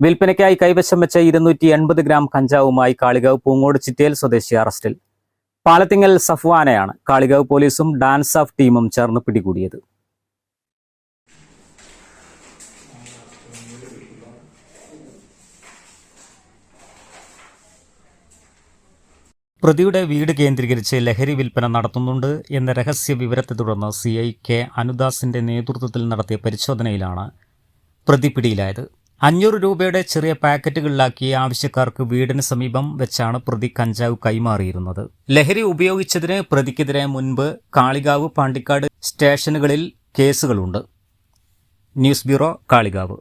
വിൽപ്പനയ്ക്കായി കൈവശം വെച്ച ഇരുന്നൂറ്റി എൺപത് ഗ്രാം കഞ്ചാവുമായി കാളികാവ് പൂങ്ങോട് ചിറ്റേൽ സ്വദേശി അറസ്റ്റിൽ. പാലത്തിങ്ങൽ സഫ്വാനെയാണ് കാളികാവ് പോലീസും ഡാൻസ് ഓഫ് ടീമും ചേർന്ന് പിടികൂടിയത്. പ്രതിയുടെ വീട് കേന്ദ്രീകരിച്ച് ലഹരി വിൽപ്പന നടത്തുന്നുണ്ട് എന്ന രഹസ്യ വിവരത്തെ തുടർന്ന് സി ഐ കെ അനുദാസിന്റെ നേതൃത്വത്തിൽ നടത്തിയ പരിശോധനയിലാണ് പ്രതി പിടിയിലായത്. അഞ്ഞൂറ് രൂപയുടെ ചെറിയ പാക്കറ്റുകളിലാക്കി ആവശ്യക്കാർക്ക് വീടിന് സമീപം വെച്ചാണ് പ്രതി കഞ്ചാവ് കൈമാറിയിരുന്നത്. ലഹരി ഉപയോഗിച്ചതിന് പ്രതിക്കെതിരെ മുൻപ് കാളികാവ് പാണ്ടിക്കാട് സ്റ്റേഷനുകളിൽ കേസുകളുണ്ട്. News bureau Kalikavu.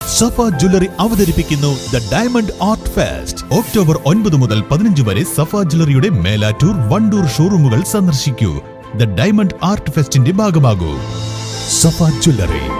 Safa jewellery അവതരിപ്പിക്കുന്നു the diamond art fest. October ഒൻപത് മുതൽ പതിനഞ്ച് വരെ സഫ ജ്വല്ലറിയുടെ മേലാറ്റൂർ വണ്ടൂർ ഷോറൂമുകൾ സന്ദർശിക്കൂ. ദ ഡയമണ്ട് ആർട്ട് ഫെസ്റ്റിന്റെ ഭാഗമാകൂ. സഫ ജ്വല്ലറി.